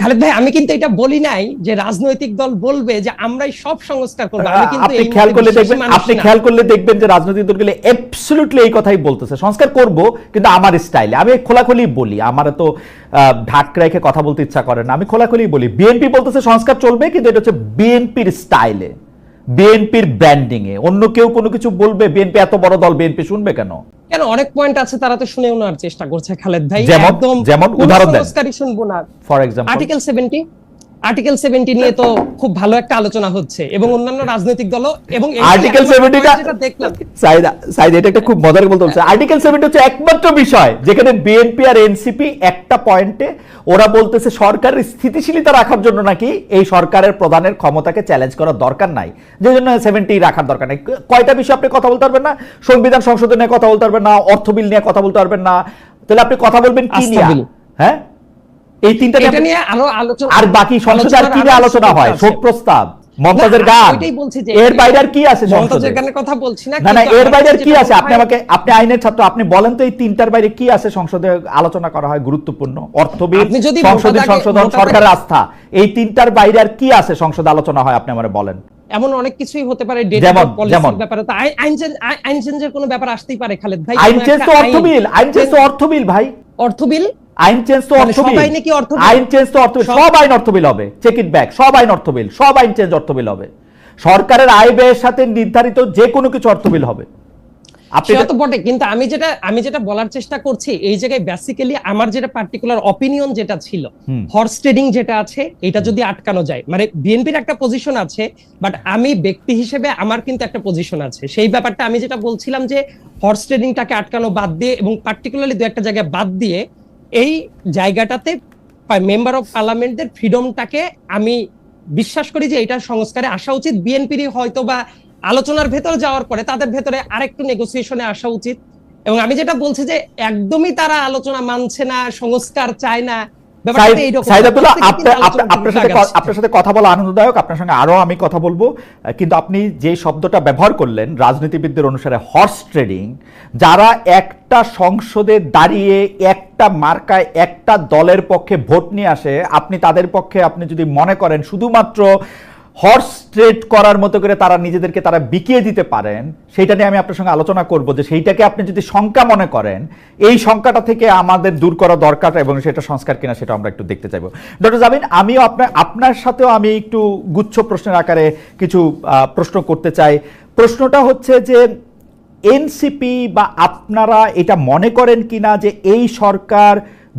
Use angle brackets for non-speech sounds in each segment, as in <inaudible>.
খালেদ ভাই আমি কিন্তু এটা বলি নাই যে রাজনৈতিক দল বলবে যে আমরাই সব সংস্কার করব। আমি কিন্তু আপনি খেয়াল করলে দেখবেন আপনি খেয়াল করলে দেখবেন যে রাজনৈতিক দলগুলো অ্যাবসলিউটলি এই কথাই বলতেছে। সংস্কার করব কিন্তু আমার স্টাইলে আমি খোলাখুলি বলি আমার তো ঢাক রেখে কথা বলতে ইচ্ছা করে না। আমি খোলাখুলি বলি বিএনপি বলতেছে সংস্কার চলবে কিন্তু এটা হচ্ছে বিএনপির স্টাইলে বিএনপির ব্র্যান্ডিং এ অন্য কেউ কোনো কিছু বলবে বিএনপি এত বড় দল বিএনপি শুনবে কেন? কেন অনেক পয়েন্ট আছে তারা তো শুনেও নেওয়ার চেষ্টা করছে খালেদ ভাই যেমন? একদম যেমন? উদাহরণ দেন। শুনব না for example article seventy article seventy নিয়ে তো খুব ভালো একটা আলোচনা হচ্ছে এবং অন্যান্য রাজনৈতিক দল এবং আর্টিকেল একটা সেভেন্টিটা point যেটা দেখলাম। সাইদা সাইদ এটা একটা খুব মজার বলতে হচ্ছে। আর্টিকেল সেভেন্টি হচ্ছে একমাত্র বিষয় যেখানে বিএনপি আর এনসিপি একটা পয়েন্টে ওরা বলতেছে সরকারের স্থিতিশীলতা রাখার জন্য নাকি এই সরকারের প্রধানের ক্ষমতাকে চ্যালেঞ্জ করার দরকার নাই। যে জন্য সেভেন্টি রাখার দরকার নাই। কয়টা বিষয় আপনি কথা বলতে পারবেন না? সংবিধান সংশোধন নিয়ে কথা বলতে পারবেন না অর্থ বিল নিয়ে কথা বলতে পারবেন না। তাহলে আপনি কথা বলবেন কি নিয়ে? হ্যাঁ? এই তিনটা এটা নিয়ে আরও আলোচনা আর বাকি সংসদে আর কি নিয়ে আলোচনা হয়? শোক প্রস্তাব মমতাজের গান। ওইটাই বলছি যে- এর বাইরে আর কি আছে মমতাজের গানের কথা বলছি না না এর বাইরে আর কি আছে? আপনি আমাকে আপনি আইনের ছাত্র আপনি বলেন তো এই তিনটার বাইরে কি আছে সংসদে আলোচনা করা হয় গুরুত্বপূর্ণ? অর্থবিদ আপনি যদি সংসদীয় সংশোধন দাগে- আস্থা এই তিনটার বাইরে আর কি আছে সংসদে আলোচনা হয় আপনি আমারে বলেন? এমন অনেক কিছুই হতে পারে ডেটা? পলিসির ব্যাপারে তো আইন- চেঞ্জ আইন- চেঞ্জের কোনো ব্যাপার আসতেই পারে খালেদ ভাই। আইন চেঞ্জ তো অর্থ আইন- চেঞ্জ তো অর্থ বিল ভাই। অর্থ বিল আইন চেঞ্জ তো মানে অর্থ সব বিল। আইনে চেঞ্জ তো অর্থ বিল। সব- আইন অর্থ বিল হবে। চেক ইট ব্যাক সব আইন অর্থ বিল। সব আইন চেঞ্জ অর্থ বিল হবে। সরকারের আয় ব্যয়ের সাথে নির্ধারিত যে কোনো কিছু অর্থ বিল হবে। তো বটে। কিন্তু আমি যেটা আমি যেটা বলার চেষ্টা করছি এই জায়গায় বেসিক্যালি আমার যেটা পার্টিকুলার অপিনিয়ন যেটা ছিল হর্স ট্রেডিং যেটা আছে এটা যদি আটকানো যায়। মানে বিএনপির একটা পজিশন আছে বাট আমি ব্যক্তি হিসেবে আমার কিন্তু একটা পজিশন আছে। সেই ব্যাপারটা আমি যেটা বলছিলাম যে হর্স ট্রেডিংটাকে আটকানো বাদ দিয়ে এবং পার্টিকুলারলি দু একটা জায়গায় বাদ দিয়ে এই জায়গাটাতে মেম্বার অফ পার্লামেন্টের ফ্রিডমটাকে আমি বিশ্বাস করি যে এটা সংস্কারে আসা উচিত। বিএনপির হয়তো বা আলোচনার ভেতর যাওয়ার পরে তাদের ভেতরে আরেকটু নেগোসিয়েশনে আসা উচিত। এবং আমি যেটা বলছি যে একদমই তারা আলোচনা মানছে না, সংস্কার চায় না আপনার সাথে কথা বলা আনন্দদায়ক আপনার সঙ্গে আরও আমি কথা বলব। কিন্তু আপনি যে শব্দটা ব্যবহার করলেন রাজনীতিবিদদের অনুসারে হর্স ট্রেডিং যারা একটা সংসদে দাঁড়িয়ে একটা মার্কায় একটা দলের পক্ষে ভোট নিয়ে আসে আপনি তাদের পক্ষে আপনি যদি মনে করেন শুধুমাত্র হর্স ট্রেড করার মতো করে তারা নিজেদেরকে তারা বিকিয়ে দিতে পারেন, সেইটা নিয়ে আমি আপনার সঙ্গে আলোচনা করব যে সেইটাকে আপনি যদি শঙ্কা মনে করেন, এই শঙ্কাটা থেকে আমাদের দূর করা দরকার এবং সেটা সংস্কার কিনা সেটা আমরা একটু দেখতে চাইব। ডক্টর জামিন আমিও আপনার আপনার সাথেও আমি একটু গুচ্ছ প্রশ্নের আকারে কিছু প্রশ্ন করতে চাই। প্রশ্নটা হচ্ছে যে এনসিপি বা আপনারা এটা মনে করেন কিনা যে এই সরকার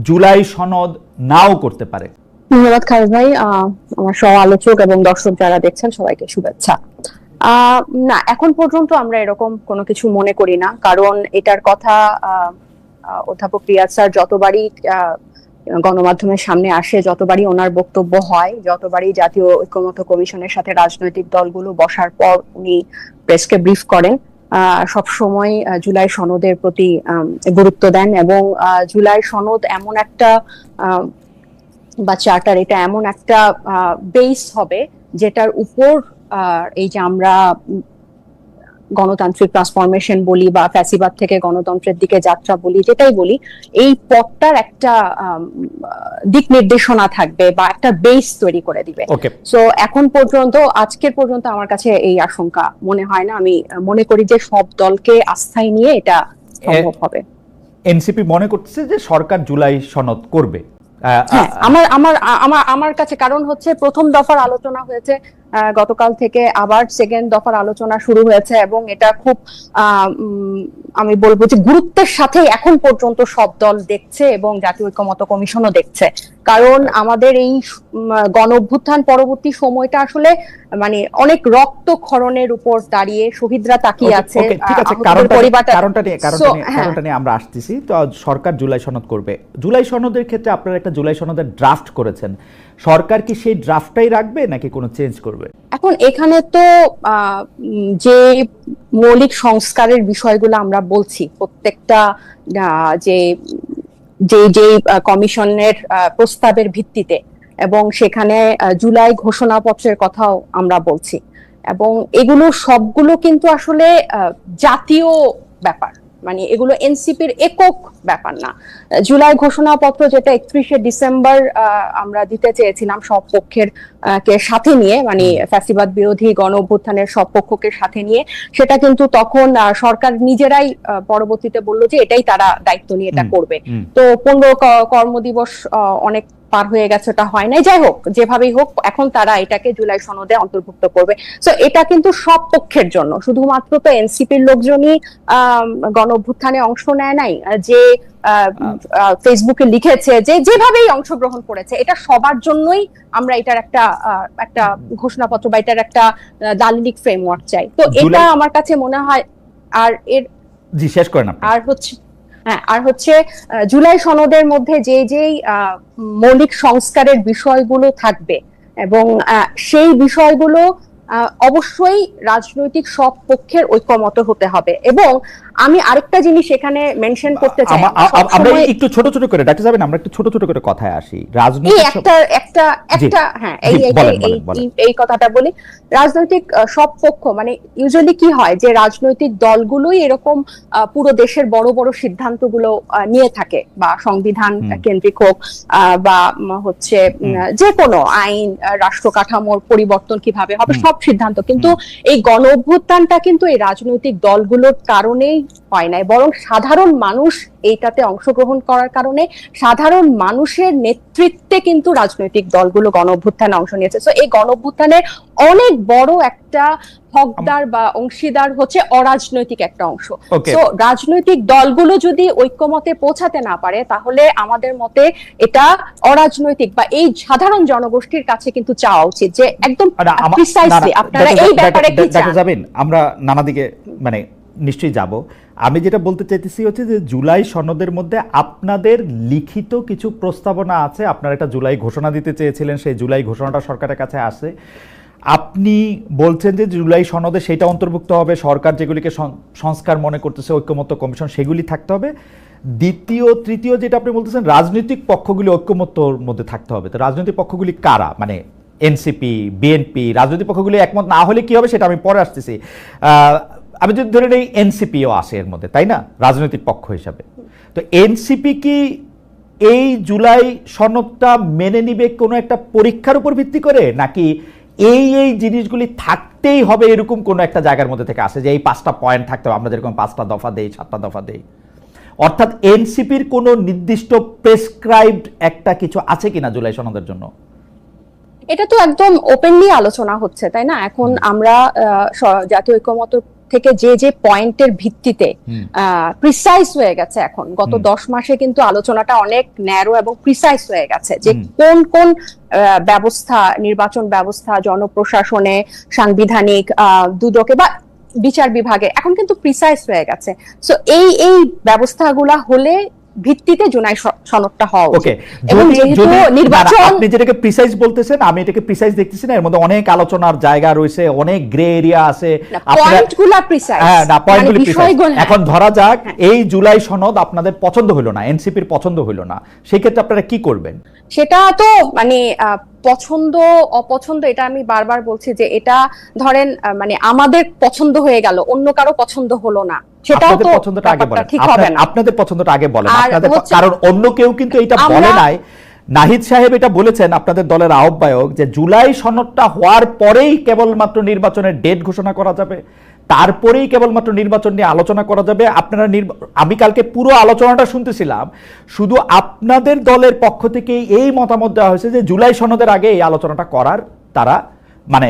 জুলাই সনদ নাও করতে পারে? ধন্যবাদ খালেদ ভাই আমার সহ আলোচক এবং দর্শক যারা দেখছেন, সবাইকে শুভেচ্ছা। না, এখন পর্যন্ত আমরা এরকম কোনো কিছু মনে করি না, কারণ এটার কথা অধ্যাপক রিয়াজ স্যার যতবারই গণমাধ্যমের সামনে আসে, যতবারই ওনার বক্তব্য হয়, যতবারই জাতীয় ঐক্যমত কমিশনের সাথে রাজনৈতিক দলগুলো বসার পর উনি প্রেসকে ব্রিফ করেন সব সময় জুলাই সনদের প্রতি গুরুত্ব দেন এবং জুলাই সনদ এমন একটা বা চার্টার এটা এমন একটা বেস হবে যেটার উপর এই যে আমরা গণতান্ত্রিক ট্রান্সফরমেশন বলি বা ফ্যাসিবাদ থেকে গণতন্ত্রের দিকে যাত্রা বলি যেটাই বলি এই পথটার একটা দিক নির্দেশনা থাকবে বা একটা বেস তৈরি করে দিবে। সো এখন পর্যন্ত আজকের পর্যন্ত আমার কাছে এই আশঙ্কা মনে হয় না। আমি মনে করি যে সব দলকে আস্থায় নিয়ে এটা সম্ভব হবে। এনসিপি মনে করতেছে যে সরকার জুলাই সনদ করবে। আমার আমার আমার আমার কাছে কারণ হচ্ছে প্রথম দফার আলোচনা হয়েছে গতকাল থেকে আবার সেকেন্ড দফার আলোচনা শুরু হয়েছে এবং এটা খুব আমি বলব যে গুরুত্বের সাথে এখন পর্যন্ত সব দল দেখছে এবং জাতীয় ঐক্যমত কমিশনও দেখছে। কারণ আমাদের এই গণ অভ্যুত্থান পরবর্তী সময়টা আসলে মানে অনেক রক্তক্ষরণের উপর দাঁড়িয়ে শহীদরা তাকিয়ে আছে ঠিক আছে কারণটা নিয়ে হ্যাঁ। কারণটা নিয়ে আমরা আসতেছি। তো সরকার জুলাই সনদ করবে। জুলাই সনদের ক্ষেত্রে আপনারা একটা জুলাই সনদের ড্রাফট করেছেন। সরকার কি সেই ড্রাফটটাই রাখবে নাকি কোনো চেঞ্জ করবে? এখন এখানে তো যে মৌলিক সংস্কারের বিষয়গুলো আমরা বলছি, প্রত্যেকটা যে যে যে কমিশনের প্রস্তাবের ভিত্তিতে এবং সেখানে জুলাই ঘোষণাপত্রের কথাও আমরা বলছি। এবং এগুলো সবগুলো কিন্তু আসলে জাতীয় ব্যাপার। মানে এগুলো এনসিপির একক ব্যাপার না। জুলাই ঘোষণাপত্র যেটা একত্রিশে ডিসেম্বর আমরা দিতে চেয়েছিলাম সব পক্ষের কে সাথে নিয়ে মানে ফ্যাসিবাদ বিরোধী গণ অভ্যুত্থানের সব পক্ষকে সাথে নিয়ে সেটা কিন্তু তখন সরকার নিজেরাই পরবর্তীতে বলল যে এটাই তারা দায়িত্ব নিয়ে এটা করবে। তো পনেরো কর্মদিবস অনেক পার হয়ে গেছে ওটা হয় নাই। যাই হোক যেভাবেই হোক এখন তারা এটাকে জুলাই সনদে অন্তর্ভুক্ত করবে। তো এটা কিন্তু সব পক্ষের জন্য। শুধুমাত্র তো এনসিপির লোকজনই গণ অভ্যুত্থানে অংশ নেয় নাই। যে ফেসবুকে লিখেছে যে যেভাবেই অংশগ্রহণ করেছে এটা সবার জন্যই আমরা এটার একটা একটা ঘোষণাপত্র বা এটার একটা দালিলিক ফ্রেমওয়ার্ক চাই। তো এটা আমার কাছে মনে হয় আর এর জি শেষ করেন আপনি। আর হচ্ছে হ্যাঁ আর হচ্ছে জুলাই সনদের মধ্যে যে যেই মৌলিক সংস্কারের বিষয়গুলো থাকবে এবং সেই বিষয়গুলো অবশ্যই রাজনৈতিক সব পক্ষের ঐক্যমত হতে হবে এবং আমি আরেকটা জিনিস এখানে মেনশন করতে চাই। আমরা একটু ছোট ছোট করে ডাক্তার যাবেন আমরা একটু ছোট ছোট করে কথায় আসি। রাজনৈতিক একটা একটা একটা হ্যাঁ এই এই- এই- কথাটা বলি। রাজনৈতিক সব পক্ষ মানে ইউজুয়ালি কি হয় যে রাজনৈতিক দলগুলোই এরকম পুরো দেশের বড় বড় সিদ্ধান্তগুলো নিয়ে থাকে বা সংবিধান কেন্দ্রিক হোক আহ, বা হচ্ছে যে কোনো আইন রাষ্ট্র কাঠামোর পরিবর্তন কীভাবে হবে সব সিদ্ধান্ত। কিন্তু এই গণ অভ্যুত্থানটা কিন্তু এই রাজনৈতিক দলগুলোর কারণেই হয় নাই বরং সাধারণ মানুষ এইটাতে অংশগ্রহণ করার কারণে সাধারণ মানুষের নেতৃত্বে কিন্তু রাজনৈতিক দলগুলো গণ অভ্যুত্থানে অংশ নিয়েছে। তো এই গণ অভ্যুত্থানের অনেক বড় একটা হকদার বা অংশীদার হচ্ছে অরাজনৈতিক একটা অংশ। তো রাজনৈতিক দলগুলো যদি ঐক্যমতে পৌঁছাতে না পারে তাহলে আমাদের মতে এটা অরাজনৈতিক বা এই সাধারণ জনগোষ্ঠীর কাছে কিন্তু চাওয়া উচিত যে একদম আপনারা এই ব্যাপারে কি চান? আমরা নানা দিকে মানে নিশ্চয়ই যাব। আমি যেটা বলতে চাইতেছি হচ্ছে যে জুলাই সনদের মধ্যে আপনাদের লিখিত কিছু প্রস্তাবনা আছে। আপনারা একটা জুলাই ঘোষণা দিতে চেয়েছিলেন, সেই জুলাই ঘোষণাটা সরকারের কাছে আসে। আপনি বলছেন যে জুলাই সনদে সেটা অন্তর্ভুক্ত হবে, সরকার যেগুলিকে সংস্কার মনে করতেছে, ঐক্যমত্য কমিশন, সেগুলি থাকতে হবে। দ্বিতীয়, তৃতীয় যেটা আপনি বলতেছেন, রাজনৈতিক পক্ষগুলি ঐক্যমত্যর মধ্যে থাকতে হবে। তো রাজনৈতিক পক্ষগুলি কারা? মানে এনসিপি, বিএনপি, রাজনৈতিক পক্ষগুলি একমত না হলে কি হবে সেটা আমি পরে আসতেছি। আমি যদি ধরে নেই এনসিপিও আসে এর মধ্যে তাই না? রাজনৈতিক পক্ষ হিসাবে। তো এনসিপি কি এই জুলাই সনদটা মেনে নিবে কোনো একটা পরীক্ষার উপর ভিত্তি করে? নাকি এই এই জিনিসগুলি থাকতেই হবে এরকম কোনো একটা জায়গার মধ্যে থেকে আসে যে এই পাঁচটা পয়েন্ট থাকতে হবে? আমরা যেরকম পাঁচটা দফা দেই সাতটা দফা দেই। অর্থাৎ এনসিপির কোনো নির্দিষ্ট প্রেসক্রাইবড একটা কিছু আছে কিনা জুলাই সনদের জন্য? এটা তো একদম ওপেনলি আলোচনা হচ্ছে তাই না? এখন আমরা জাতীয় ঐক্যমত থেকে যে যে পয়েন্টের ভিত্তিতে প্রিসাইস প্রিসাইজ হয়ে গেছে এখন। গত দশ মাসে কিন্তু আলোচনাটা অনেক ন্যারো এবং প্রিসাইজ হয়ে গেছে যে কোন কোন ব্যবস্থা নির্বাচন ব্যবস্থা জনপ্রশাসনে সাংবিধানিক আহ, দুদকে বা বিচার বিভাগে এখন কিন্তু প্রিসাইজ হয়ে গেছে। সো এই এই ব্যবস্থাগুলা হলে ভিত্তিতে জুনাই সনদটা হওয়া ওকে এবং যেহেতু নির্বাচন আপনি যেটাকে প্রিসাইজ বলতেছেন আমি এটাকে প্রিসাইজ দেখতেছি না এর মধ্যে অনেক আলোচনার জায়গা রয়েছে অনেক গ্রে এরিয়া আছে আপনারা- পয়েন্ট প্রিসাইজ হ্যাঁ না পয়েন্টগুলি। বিষয়গুলো হ্যাঁ। এখন ধরা যাক হ্যাঁ। এই জুলাই সনদ আপনাদের পছন্দ হলো না এনসিপির পছন্দ হলো না সেই ক্ষেত্রে আপনারা কি করবেন সেটা তো মানে পছন্দ অপছন্দ এটা আমি বারবার বলছি যে এটা ধরেন মানে আমাদের পছন্দ হয়ে গেল অন্য কারও পছন্দ হলো না সেটাও তো পছন্দটা আগে বলেন। আপনাদের পছন্দটা আগে বলেন। আপনাদের কারণ অন্য কেউ কিন্তু এটা বলে নাই। নাহিদ সাহেব এটা বলেছেন আপনাদের দলের আহ্বায়ক যে জুলাই সনদটা হওয়ার পরেই কেবলমাত্র নির্বাচনের ডেট ঘোষণা করা যাবে। তারপরেই কেবলমাত্র নির্বাচন নিয়ে আলোচনা করা যাবে। আপনারা আমি কালকে পুরো আলোচনাটা শুনতেছিলাম। শুধু আপনাদের দলের পক্ষ থেকে এই মতামত দেওয়া হয়েছে যে জুলাই সনদের আগে এই আলোচনাটা করার তারা মানে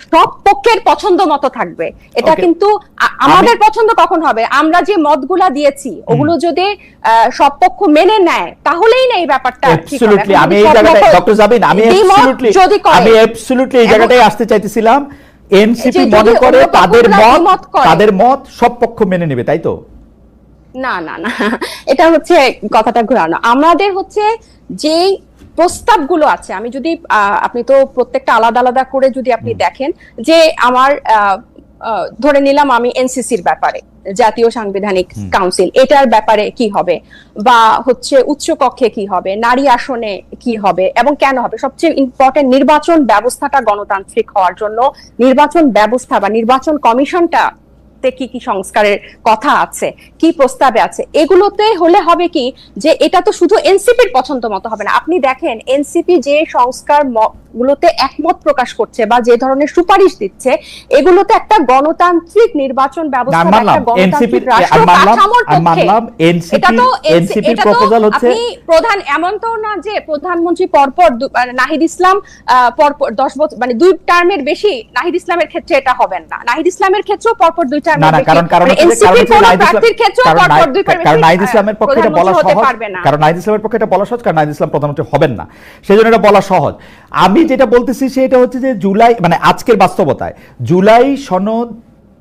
সব পক্ষের পছন্দ মতো থাকবে। এটা কিন্তু আমাদের পছন্দ কখন হবে? আমরা যে মতগুলা দিয়েছি ওগুলো যদি সব পক্ষ মেনে নেয় তাহলেই না এই ব্যাপারটা আমি এই জায়গাটায় ডক্টর জাবিন আমি আমি absolutely এই জায়গাটায় আসতে চাইতেছিলাম। এনসিপি মনে করে তাদের মত তাদের মত সব পক্ষ মেনে নেবে তাই তো? না না না। এটা হচ্ছে কথাটা ঘোরানো। আমাদের হচ্ছে যে প্রস্তাবগুলো আছে। আমি যদি আপনি তো প্রত্যেকটা আলাদা আলাদা করে যদি আপনি দেখেন যে আমার ধরে নিলাম আমি এনসিসির ব্যাপারে জাতীয় সাংবিধানিক কাউন্সিল এটার ব্যাপারে কি হবে? বা হচ্ছে উচ্চ কক্ষে কি হবে? নারী আসনে কি হবে? এবং কেন হবে? সবচেয়ে ইম্পর্টেন্ট নির্বাচন ব্যবস্থাটা গণতান্ত্রিক হওয়ার জন্য নির্বাচন ব্যবস্থা বা নির্বাচন কমিশনটা তে কি কি সংস্কারের কথা আছে কি প্রস্তাবে আছে এগুলোতে হলে হবে কি যে এটা তো শুধু এনসিপির পছন্দ মতো হবে না। আপনি দেখেন এনসিপি যে সংস্কার গুলোতে একমত প্রকাশ করছে বা যে ধরনের সুপারিশ দিচ্ছে এগুলোতে একটা গণতান্ত্রিক নির্বাচন ব্যবস্থা একটা গণতান্ত্রিক রাষ্ট্র কাঠামোর পক্ষে এটা তো এনসিপির প্রপোজাল হচ্ছে প্রধান এমন তো না যে প্রধানমন্ত্রী পরপর মানে নাহিদ ইসলাম আহ, পরপর দশ বছর মানে দুই টার্মের বেশি নাহিদ ইসলামের ক্ষেত্রে এটা হবেন না। নাহিদ ইসলামের ক্ষেত্রেও পরপর দুই না না কারণ কারণ মানে কারণ নাহিদ কারণ আহ, ইসলামের পক্ষে এটা বলা সহজ। কারণ নাহিদ ইসলামের পক্ষে এটা বলা সহজ কারণ নাহিদ ইসলাম প্রধানমন্ত্রী হবেন না। সেজন্য এটা বলা সহজ। আমি যেটা বলতেছি সেটা হচ্ছে যে জুলাই মানে আজকের বাস্তবতায় জুলাই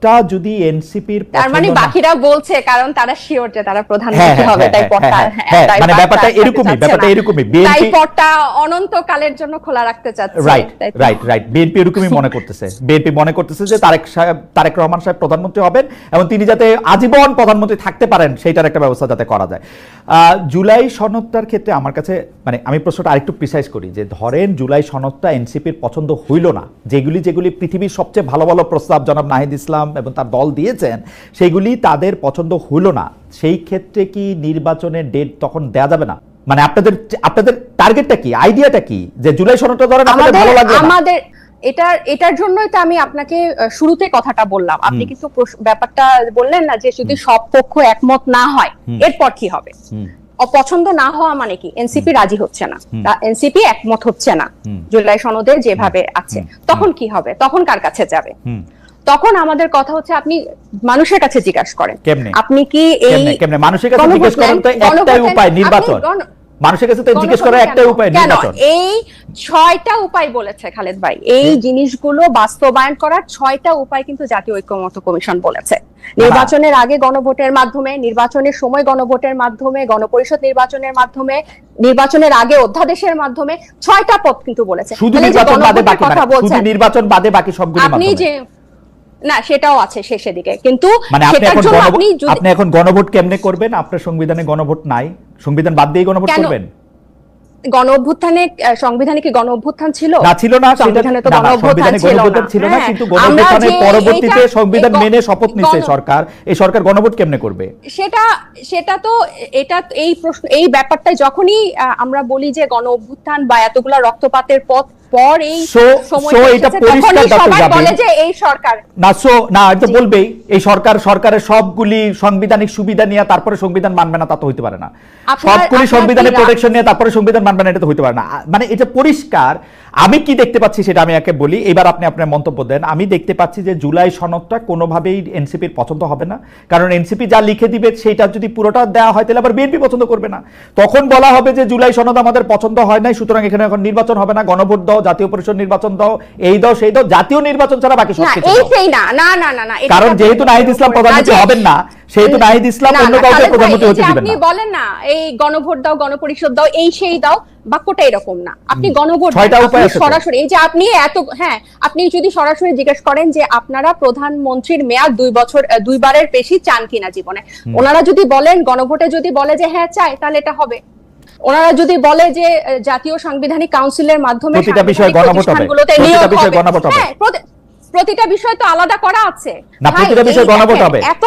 সনদটা যদি এনসিপির তার মানে বাকিরা বলছে কারণ তারা শিওর যে তারা প্রধানমন্ত্রী হ্যাঁ, হবে তাই হ্যাঁ, পটটা হ্যাঁ, তাই মানে ব্যাপারটা এরকমই, ব্যাপারটা। এরকমই। তাই পটটা অনন্তকালের জন্য খোলা রাখতে চাচ্ছে রাইট তাই রাইট রাইট বিএনপি এরকমই মনে <laughs> করতেছে বিএনপি মনে করতেছে যে তারেক সাহেব তারেক রহমান সাহেব প্রধানমন্ত্রী হবেন এবং তিনি যাতে আজীবন প্রধানমন্ত্রী থাকতে পারেন সেইটার একটা ব্যবস্থা যাতে করা যায় আহ, জুলাই সনদটার ক্ষেত্রে আমার কাছে মানে আমি প্রশ্নটা আরেকটু প্রিসাইজ করি যে ধরেন জুলাই সনদটা এনসিপির পছন্দ হইল না যেগুলি যেগুলি পৃথিবীর সবচেয়ে ভালো ভালো প্রস্তাব জনাব নাহিদ ইসলাম এবং তার দল দিয়েছেন সেইগুলি তাদের পছন্দ হইল না সেই ক্ষেত্রে কি নির্বাচনের ডেট তখন দেয়া যাবে না? মানে আপনাদের আপনাদের টার্গেটটা কি আইডিয়াটা কি যে জুলাই সনদটা ধরেন আপনাদের ভালো আমাদের লাগবে আমাদের এটার এটার জন্যই তো আমি আপনাকে শুরুতে কথাটা বললাম। আপনি কিন্তু ব্যাপারটা বললেন না যে যদি সব পক্ষ একমত না হয় এরপর কি হবে। অপছন্দ না হওয়া মানে কি? এনসিপি রাজি হচ্ছে না। এনসিপি একমত হচ্ছে না। জুলাই সনদে যেভাবে আছে। তখন কি হবে? তখন কার কাছে যাবে? তখন আমাদের কথা হচ্ছে আপনি মানুষের কাছে জিজ্ঞাসা করেন। আপনি কি এই মানুষের কাছে জিজ্ঞাসা করেন তো একটাই উপায় নির্বাচন। মানুষের কাছে তো জিজ্ঞেস করার কেন? একটাই উপায়? নির্বাচন। এই ছয়টা উপায় বলেছে খালেদ ভাই। এই জিনিসগুলো বাস্তবায়ন করার ছয়টা উপায় কিন্তু জাতীয় ঐক্যমত্য কমিশন বলেছে। নির্বাচনের আগে গণভোটের মাধ্যমে নির্বাচনের সময় গণভোটের মাধ্যমে গণপরিষদ নির্বাচনের মাধ্যমে নির্বাচনের আগে অধ্যাদেশের মাধ্যমে ছয়টা পথ কিন্তু বলেছে। শুধু নির্বাচন বাদে বাকি কথা মানে, শুধু নির্বাচন বাদে বাকি সবগুলি আপনি যে না সেটাও আছে শেষের দিকে কিন্তু মানে আপনি সেটার এখন জন্য গণভোট আপনি আপনি এখন গণভোট কেমনে করবেন? আপনার সংবিধানে গণভোট নাই। সংবিধান বাদ দিয়ে গণভোট করবেন? গণ অভ্যুত্থানে সংবিধানে কি গণ অভ্যুত্থান ছিল? না ছিল না সংবিধানে তো গণ অভ্যুত্থান ছিল না। হ্যাঁ, কিন্তু পরবর্তীতে সংবিধান মেনে শপথ নিছে সরকার। এই সরকার গণভোট কেমনে করবে? সেটা সেটা তো এটা এই প্রশ্ন এই ব্যাপারটা যখনই আমরা বলি যে গণ অভ্যুত্থান বা এতগুলা রক্তপাতের পথ পর এই সময় এটা পরিষ্কার সবাই বলে যে এই সরকার। না সো না এটা বলবেই এই সরকার সরকারের সবগুলি সাংবিধানিক সুবিধা নিয়ে তারপরে সংবিধান মানবে না তা তো হইতে পারে না। সবগুলি সংবিধানের প্রোটেকশন নিয়ে তারপরে সংবিধান মানবে না এটা তো হইতে পারে না। মানে এটা পরিষ্কার। আমি কি দেখতে পাচ্ছি সেটা আমি একে বলি। এবার আপনি আপনার মন্তব্য দেন। আমি দেখতে পাচ্ছি যে জুলাই সনদটা কোনোভাবেই এনসিপির পছন্দ হবে না। কারণ এনসিপি যা লিখে দিবে সেইটা যদি পুরোটা দেওয়া হয় তাহলে আবার বিএনপি পছন্দ করবে না। তখন বলা হবে যে জুলাই সনদ আমাদের পছন্দ হয় নাই সুতরাং এখানে এখন নির্বাচন হবে না। গণভোট দাও জাতীয় পরিষদ নির্বাচন দাও এই দাও সেই দাও জাতীয় নির্বাচন ছাড়া বাকি সব না কিছু এই সেই না না না না না কারণ যেহেতু নাহিদ ইসলাম প্রধানমন্ত্রী হবেন না নাহিদ ইসলাম অন্য কাউকে প্রধানমন্ত্রী হতে দিবেন আপনি বলেন না এই গণভোট দাও গণপরিষদ দাও এই সেই দাও বাক্যটা এরকম না। আপনি গণভোট। সরাসরি এই যে আপনি এত হ্যাঁ আপনি যদি সরাসরি জিজ্ঞেস করেন যে আপনারা প্রধানমন্ত্রীর মেয়াদ দুই বছর দুইবারের বেশি চান কিনা জীবনে? ওনারা যদি বলেন গণভোটে যদি বলে যে হ্যাঁ চাই তাহলে এটা হবে। ওনারা যদি বলে যে জাতীয় সাংবিধানিক কাউন্সিলের মাধ্যমে প্রতিটা বিষয়ে তো আলাদা করা আছে। না, প্রতিটা বিষয়ে গণভোট হবে। এত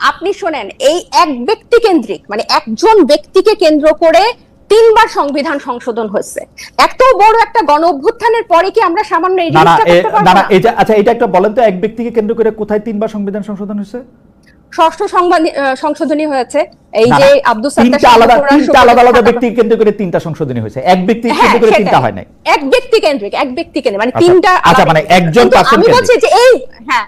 আপনি শোনেন এই এক ব্যক্তি কেন্দ্রিক মানে একজন ব্যক্তিকে কেন্দ্র করে তিনবার সংবিধান সংশোধন হয়েছে। এত বড় একটা গণ অভ্যুত্থানের পরে কি আমরা সামান্য এই জিনিসটা করতে পারব না? এটা আচ্ছা এটা একটা বলেন তো এক ব্যক্তিকে কেন্দ্র করে কোথায় তিনবার সংবিধান সংশোধন হয়েছে? ষষ্ঠ সংবাদ- সংশোধনী হয়েছে। এই যে আব্দুল সাত্তার আলাদা তিনটা আলাদা আলাদা ব্যক্তিকে কেন্দ্র করে তিনটা সংশোধনী হয়েছে। এক ব্যক্তি হ্যাঁ, কেন্দ্র করে তিনটা হয় নাই। এক ব্যক্তি কেন্দ্রিক এক ব্যক্তি কেন্দ্রিক মানে আচ্ছা, তিনটা আচ্ছা, মানে একজন আমি বলছি যে এই হ্যাঁ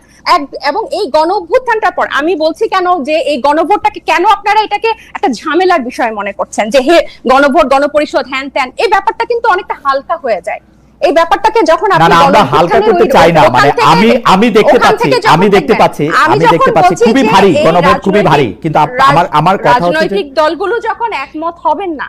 এবং এই গণ অভ্যুত্থানটার পর আমি বলছি কেন যে এই গণভোটটাকে কেন আপনারা এটাকে একটা ঝামেলার বিষয় মনে করছেন? যে হে গণভোট গণপরিষদ হ্যান ত্যান এই ব্যাপারটা কিন্তু অনেকটা হালকা হয়ে যায়। এই ব্যাপারটাকে যখন আপনি আমরা হালকা করতে চাই না মানে আমি আমি দেখতে পাচ্ছি আমি দেখতে পাচ্ছি আমি দেখতে পাচ্ছি খুবই ভারী গণভোট খুবই ভারী কিন্তু আমার আমার কথা হচ্ছে রাজনৈতিক দলগুলো যখন একমত হবেন না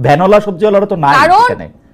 ভ্যানওয়ালা সবজিওয়ালারা তো নাই কারণ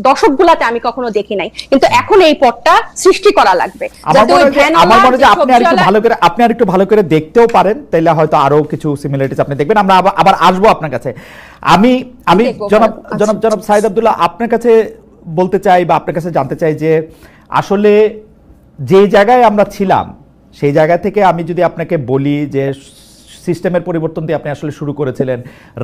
দশকগুলাতে আমি কখনো দেখি নাই। কিন্তু এখন এই পথটা সৃষ্টি করা লাগবে। আমার মনে হয় আপনি আর একটু ভালো করে আপনি আর একটু ভালো করে দেখতেও পারেন তাহলে হয়তো আরও কিছু সিমিলারিটিস আপনি দেখবেন। আমরা আবার- আসব আপনার কাছে। আমি আমি জনাব। জনাব জনাব সাইদ আব্দুল্লাহ আপনার কাছে বলতে চাই বা আপনার কাছে জানতে চাই যে আসলে যে জায়গায় আমরা ছিলাম সেই জায়গা থেকে আমি যদি আপনাকে বলি যে সিস্টেমের পরিবর্তন দিয়ে আপনি আসলে শুরু করেছিলেন।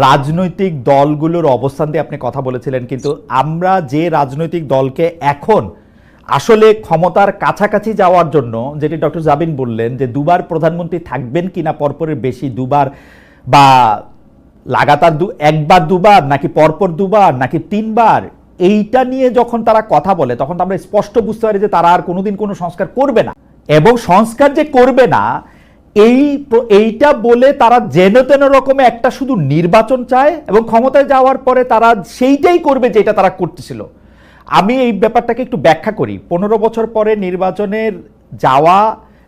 রাজনৈতিক দলগুলোর অবস্থান দিয়ে আপনি কথা বলেছিলেন, কিন্তু আমরা যে রাজনৈতিক দলকে এখন আসলে ক্ষমতার কাছাকাছি যাওয়ার জন্য, যেটি ডক্টর জাবিন বললেন যে দুবার প্রধানমন্ত্রী থাকবেন কিনা পরপরের বেশি দুবার বা লাগাতার দু, একবার দুবার নাকি পরপর দুবার নাকি তিনবার, এইটা নিয়ে যখন তারা কথা বলে, তখন আমরা স্পষ্ট বুঝতে পারি যে তারা আর কোনোদিন কোনো সংস্কার করবে না। এবং সংস্কার যে করবে না এই এইটা বলে তারা যেন তেন রকমে একটা শুধু নির্বাচন চায় এবং ক্ষমতায় যাওয়ার পরে তারা সেইটাই করবে যেটা তারা করতেছিল। আমি এই ব্যাপারটাকে একটু ব্যাখ্যা করি। পনেরো বছর পরে নির্বাচনের যাওয়া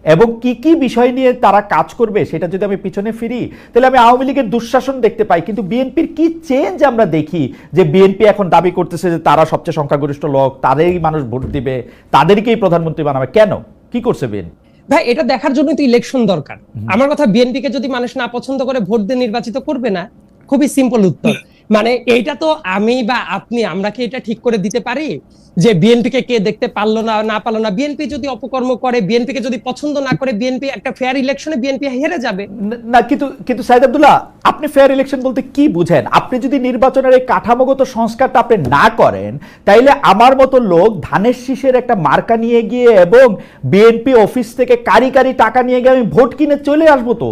এবং কি কি বিষয় নিয়ে তারা কাজ করবে সেটা যদি আমি পিছনে ফিরি, তাহলে আমি আওয়ামী লীগের দুঃশাসন দেখতে পাই। কিন্তু বিএনপির কি চেঞ্জ আমরা দেখি যে বিএনপি এখন দাবি করতেছে যে তারা সবচেয়ে সংখ্যাগরিষ্ঠ লোক, তাদেরই মানুষ ভোট দিবে, তাদেরকেই প্রধানমন্ত্রী বানাবে? কেন? কি করছে বিএনপি? ভাই এটা দেখার জন্য তো ইলেকশন দরকার। আমার কথা বিএনপি কে যদি মানুষ না পছন্দ করে ভোট দিয়ে নির্বাচিত করবে না খুবই সিম্পল উত্তর। মানে এইটা তো আমি বা আপনি, আমরা কি এটা ঠিক করে দিতে পারি? যে বিএনপি কে দেখতে পারল না না পারল না? বিএনপি যদি অপকর্ম করে বিএনপি কে যদি পছন্দ না করে, বিএনপি একটা ফেয়ার ইলেকশনে বিএনপি হেরে যাবে। না কিন্তু কিন্তু সাইদ আব্দুল্লাহ, আপনি ফেয়ার ইলেকশন বলতে কি বুঝেন? আপনি যদি নির্বাচনের এই কাঠামোগত সংস্কারটা আপনি না করেন, তাইলে আমার মতো লোক ধানের শীষের একটা মার্কা নিয়ে গিয়ে এবং বিএনপি অফিস থেকে কারি কারি টাকা নিয়ে গিয়ে আমি ভোট কিনে চলে আসব তো।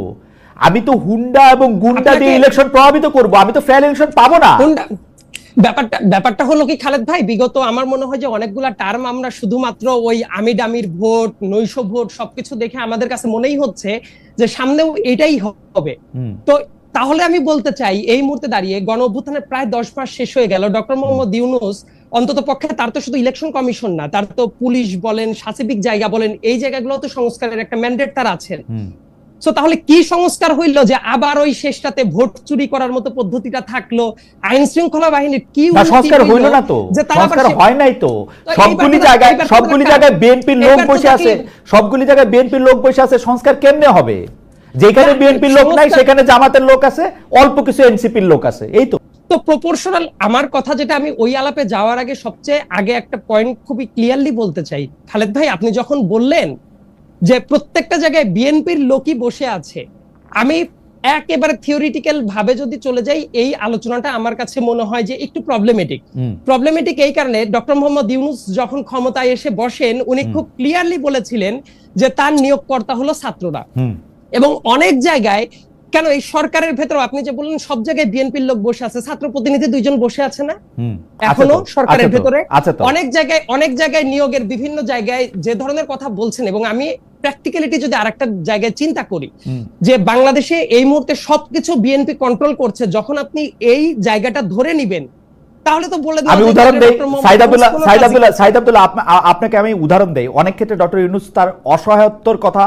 আমি তো হুন্ডা এবং গুন্ডা দিয়ে ইলেকশন প্রভাবিত করব আমি তো ফেয়ার ইলেকশন পাবো না। ব্যাপারটা ব্যাপারটা হলো কি খালেদ ভাই? বিগত আমার মনে হয় যে অনেকগুলা টার্ম আমরা শুধুমাত্র ওই আমি ডামির ভোট নৈশ ভোট সবকিছু দেখে আমাদের কাছে মনেই হচ্ছে যে সামনেও এটাই হবে। তো তাহলে আমি বলতে চাই এই মুহূর্তে দাঁড়িয়ে গণ অভ্যুত্থানের প্রায় দশ মাস শেষ হয়ে গেল। ডক্টর মোহাম্মদ ইউনুস অন্তত পক্ষে তার তো শুধু ইলেকশন কমিশন না তার তো পুলিশ বলেন সাসিবিক জায়গা বলেন এই জায়গাগুলো তো সংস্কারের একটা ম্যান্ডেট তার আছেন। সো তাহলে কি সংস্কার হইল যে আবার ওই শেষটাতে ভোট চুরি করার মতো পদ্ধতিটা থাকল? আইন শৃঙ্খলা বাহিনীর কি সংস্কার হইল? না তো। যে সংস্কার হয় নাই তো। সবগুলি জায়গায় সবগুলি জায়গায় বিএনপির লোক বসে আছে। সবগুলি জায়গায় বিএনপির লোক বসে আছে সংস্কার কেমনে হবে? যেখানে বিএনপির লোক নাই সেখানে জামাতের লোক আছে অল্প কিছু এনসিপির লোক আছে এই তো। তো প্রপোর্শনাল আমার কথা যেটা আমি ওই আলাপে যাওয়ার আগে সবচেয়ে আগে একটা পয়েন্ট খুবই ক্লিয়ারলি বলতে চাই। খালেদ ভাই আপনি যখন বললেন যে প্রত্যেকটা জায়গায় বিএনপির লোকই বসে আছে। আমি একেবারে থিওরিটিক্যাল ভাবে যদি চলে যাই এই আলোচনাটা আমার কাছে মনে হয় যে একটু প্রবলেমেটিক প্রবলেমেটিক এই কারণে ডক্টর মোহাম্মদ ইউনুস যখন ক্ষমতায় এসে বসেন উনি খুব ক্লিয়ারলি বলেছিলেন যে তার নিয়োগকর্তা হলো ছাত্ররা। এবং অনেক জায়গায় কেন এই সরকারের ভেতর আপনি যে বললেন সব জায়গায় বিএনপির লোক বসে আছে ছাত্র প্রতিনিধি দুইজন বসে আছে না? এখনও সরকারের ভেতরে অনেক জায়গায় অনেক জায়গায় নিয়োগের বিভিন্ন জায়গায় যে ধরনের কথা বলছেন এবং আমি প্র্যাকটিক্যালিটি যদি আরেকটা জায়গায় চিন্তা করি যে বাংলাদেশে এই মুহূর্তে সবকিছু বিএনপি কন্ট্রোল করছে যখন আপনি এই জায়গাটা ধরে নিবেন তাহলে তো বলে আমি উদাহরণ দেই সাইদ আব্দুল্লাহ সাইদ আব্দুল্লাহ সাইদ আব্দুল্লাহ আপনাকে আমি উদাহরণ দেই। অনেক ক্ষেত্রে ডক্টর ইউনুস তার অসহায়ত্বর কথা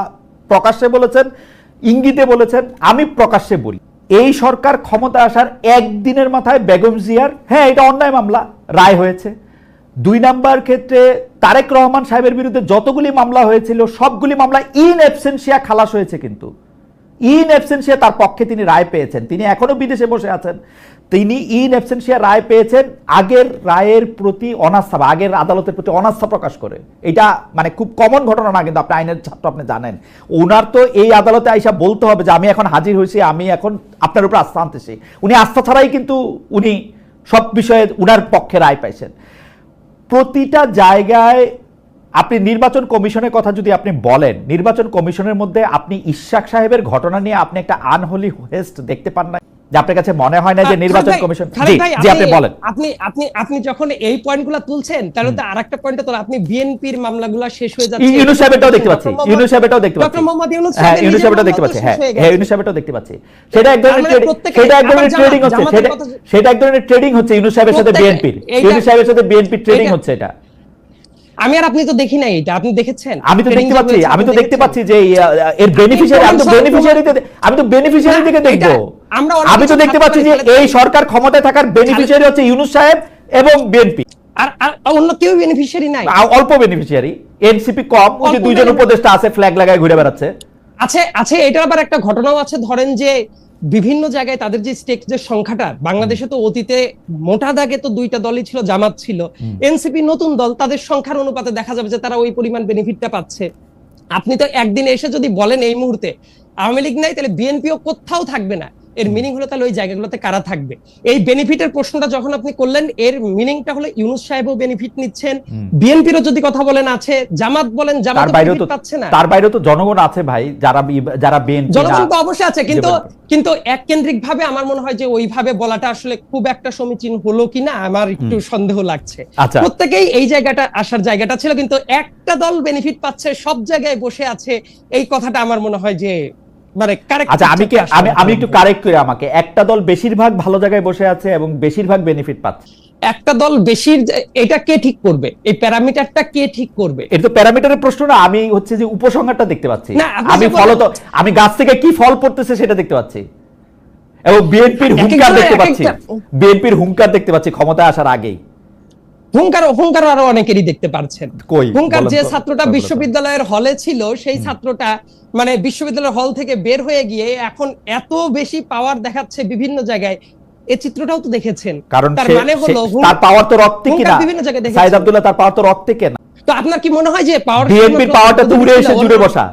প্রকাশ্যে বলেছেন। ইঙ্গিতে বলেছেন, আমি প্রকাশ্যে বলি, এই সরকার ক্ষমতা আসার একদিনের মাথায় বেগম জিয়ার হ্যাঁ এটা অন্যায় মামলা, রায় হয়েছে। দুই নাম্বার ক্ষেত্রে তারেক রহমান সাহেবের বিরুদ্ধে যতগুলি মামলা হয়েছিল, সবগুলি মামলা ইন অ্যাবসেন্সিয়া খালাস হয়েছে কিন্তু। ইন অ্যাবসেন্সিয়া তার পক্ষে তিনি রায় পেয়েছেন। তিনি এখনও বিদেশে বসে আছেন। তিনি ইন অ্যাবসেন্সিয়া রায় পেয়েছেন, আগের রায়ের প্রতি অনাস্থা বা আগের আদালতের প্রতি অনাস্থা প্রকাশ করে। এটা মানে খুব কমন ঘটনা না, কিন্তু আপনি আইনের ছাত্র আপনি জানেন। ওনার তো এই আদালতে আইসা বলতে হবে যে, আমি এখন হাজির হয়েছি, আমি এখন আপনার উপর আস্থা আনতেছি। উনি আস্থা ছাড়াই কিন্তু উনি সব বিষয়ে উনার পক্ষে রায় পাইছেন। প্রতিটা জায়গায় আপনি নির্বাচন কমিশনের কথা যদি আপনি বলেন, নির্বাচন কমিশনের মধ্যে আপনি ইশাক সাহেবের ঘটনা নিয়ে আপনি একটা আনহোলি হেস্ট দেখতে পান না? যে আপনার কাছে মনে হয় না যে নির্বাচন কমিশন জি আপনি বলেন। আপনি আপনি আপনি যখন এই পয়েন্টগুলো তুলছেন তাহলে তো আরেকটা পয়েন্টে তো আপনি বিএনপির মামলাগুলো শেষ হয়ে যাচ্ছে। ইউনুস সাহেবেরটাও দেখতে পাচ্ছি। ইউনুস সাহেবেরটাও দেখতে ডক্টর মোহাম্মদ ইউনুস হ্যাঁ ইউনুস নিজের দেখতে পাচ্ছি। হ্যাঁ হ্যাঁ। ইউনুস সাহেবেরটাও দেখতে পাচ্ছি। সেটা এক ধরনের মানে সেটা এক ধরনের ট্রেডিং হচ্ছে। সেটা এক ধরনের ট্রেডিং হচ্ছে ইউনুস সাহেবের সাথে বিএনপির। ইউনুস সাহেবের সাথে বিএনপির ট্রেডিং হচ্ছে এটা। আমি আর আপনি তো দেখি নাই এটা আপনি দেখেছেন? আমি তো দেখতে পাচ্ছি আমি তো দেখতে পাচ্ছি যে এর বেনিফিশিয়ারি আমি তো বেনিফিশিয়ারিতে আমি তো বেনিফিশিয়ারি দিকে দেখব। আমরা আমি তো দেখতে পাচ্ছি যে এই সরকার ক্ষমতায় থাকার বেনিফিশিয়ারি হচ্ছে ইউনুস সাহেব এবং বিএনপি। আর অন্য কেউ বেনিফিশিয়ারি নাই? অল্প বেনিফিশিয়ারি এনসিপি কম ওই যে দুইজন। উপদেষ্টা আছে ফ্ল্যাগ লাগায় ঘুরে বেড়াচ্ছে। আছে আছে এটার আবার একটা ঘটনাও আছে ধরেন যে বিভিন্ন জায়গায় তাদের যে স্টেক যে সংখ্যাটা বাংলাদেশে তো অতীতে মোটা দাগে তো দুইটা দলই ছিল জামাত ছিল। এনসিপি নতুন দল তাদের সংখ্যার অনুপাতে দেখা যাবে যে তারা ওই পরিমাণ বেনিফিটটা পাচ্ছে। আপনি তো একদিন এসে যদি বলেন এই মুহূর্তে আওয়ামী লীগ নাই তাহলে বিএনপিও কোথাও থাকবে না। এর মিনিং হলো তাহলে ওই জায়গাগুলোতে কারা থাকবে? এই বেনিফিটের প্রশ্নটা যখন আপনি করলেন এর মিনিংটা হলো ইউনুস সাহেবও বেনিফিট নিচ্ছেন। বিএনপিরও যদি কথা বলেন আছে জামাত বলেন জামাত বেনিফিট পাচ্ছে না। তার বাইরেও তো জনগণ আছে ভাই যারা যারা বিএনপি জনগণ তো অবশ্যই আছে কিন্তু কিন্তু এক কেন্দ্রিক ভাবে আমার মনে হয় যে ওইভাবে বলাটা আসলে খুব একটা সমীচীন হলো কিনা আমার একটু সন্দেহ লাগছে। আচ্ছা। প্রত্যেকেই এই জায়গাটা আসার জায়গাটা ছিল কিন্তু একটা দল বেনিফিট পাচ্ছে সব জায়গায় বসে আছে এই কথাটা আমার মনে হয় যে মানে আচ্ছা আমি কি আমি আমি একটু কারেক্ট করি আমাকে। একটা দল বেশিরভাগ ভালো জায়গায় বসে আছে এবং বেশিরভাগ বেনিফিট পাচ্ছে। একটা দল বেশির এটা কে ঠিক করবে? এই প্যারামিটারটা কে ঠিক করবে? এটা তো প্যারামিটারের প্রশ্ন না আমি হচ্ছে যে উপসংহারটা দেখতে পাচ্ছি। আমি বলেন- ফলত আমি গাছ থেকে কি ফল পড়তেছে সেটা দেখতে পাচ্ছি। এবং বিএনপির হুঙ্কার দেখতে পাচ্ছি। বিএনপির হুঙ্কার দেখতে পাচ্ছি ক্ষমতায় আসার আগেই। হুঙ্কার হুঙ্কার আরও অনেকেরই দেখতে পারছেন। হুঙ্কার যে ছাত্রটা বিশ্ববিদ্যালয়ের হলে ছিল সেই ছাত্রটা মানে বিশ্ববিদ্যালয়ের হল থেকে বের হয়ে গিয়ে এখন এত বেশি পাওয়ার দেখাচ্ছে বিভিন্ন জায়গায়। এই চিত্রটাও তো দেখেছেন। কারণ তার মানে হলো তার পাওয়ার তো রক্তে হুঙ্কার কিনা? বিভিন্ন জায়গায় দেখেছি। সাইদ আব্দুল্লাহ তার পাওয়ার তো রক্তে কেনা। তো আপনার কি মনে হয় যে পাওয়ার বিএনপির পাওয়ারটা তো উড়ে এসে জুড়ে বসা।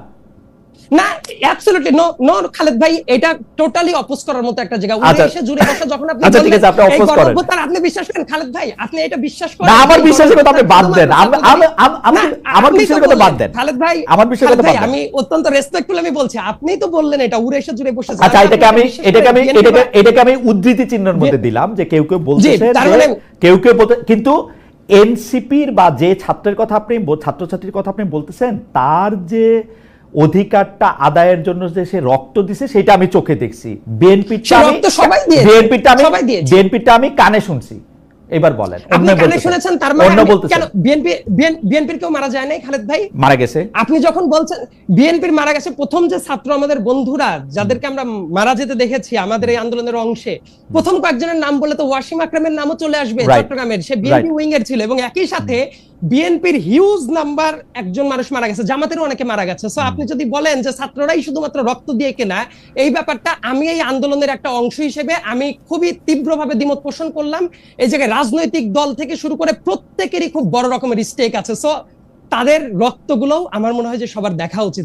না অ্যাবসলিউটলি নো নো খালেদ ভাই এটা টোটালি অপোজ করার মতো একটা জায়গা। উড়ে আচ্ছা। এসে জুড়ে বসা যখন আপনি আচ্ছা, ঠিক আছে, আপনি এই করেন। আপনি বিশ্বাস করেন খালেদ ভাই? আপনি এটা বিশ্বাস করেন? না আমার বিশ্বাসের কথা আপনি বাদ দেন। আমি- আমি- আমি- আমি- না, আমার বিশ্বাসের কথা বাদ দেন। খালেদ ভাই আমার বিশ্বাসের কথা বাদ দেন। আমি অত্যন্ত রেসপেক্টফুল আমি বলছি আপনি তো বললেন এটা উড়ে এসে জুড়ে বসে আচ্ছা এটাকে আমি এটাকে আমি এটাকে এটাকে আমি উদ্ধৃতি চিহ্নের মধ্যে দিলাম যে কেউ কেউ বলতেছে মানে- কেউ কেউ কিন্তু এনসিপির বা যে ছাত্রের কথা আপনি ছাত্রছাত্রীর কথা আপনি বলতেছেন তার যে অধিকারটা আদায়ের জন্য যে সে রক্ত দিছে সেটা আমি চোখে দেখছি। বিএনপিটা আমি সবাই বিএনপিটা আমি বিএনপিটা আমি কানে শুনছি। এবার বলেন আপনি কানে শুনেছেন তার মানে কেন বিএনপি বিএনপির কেউ মারা যায় নাই খালেদ ভাই? মারা গেছে। আপনি যখন বলছেন বিএনপির মারা গেছে প্রথম যে ছাত্র আমাদের বন্ধুরা যাদেরকে আমরা মারা যেতে দেখেছি আমাদের এই আন্দোলনের অংশে প্রথম কয়েকজনের নাম বলে তো ওয়াসিম আকরামের নামও চলে আসবে চট্টগ্রামের। সে বিএনপি. উইং এর ছিল এবং একই সাথে বিএনপির হিউজ নাম্বার একজন মানুষ মারা গেছে জামাতের অনেকে মারা গেছে। সো আপনি যদি বলেন যে ছাত্ররাই শুধুমাত্র রক্ত দিয়ে কেনা এই ব্যাপারটা আমি এই আন্দোলনের একটা অংশ হিসেবে আমি খুবই তীব্রভাবে দ্বিমত পোষণ করলাম। এই জায়গায় রাজনৈতিক দল থেকে শুরু করে প্রত্যেকেরই খুব বড় রকমের স্টেক আছে। সো তাদের রক্তগুলোও আমার মনে হয় যে সবার দেখা উচিত।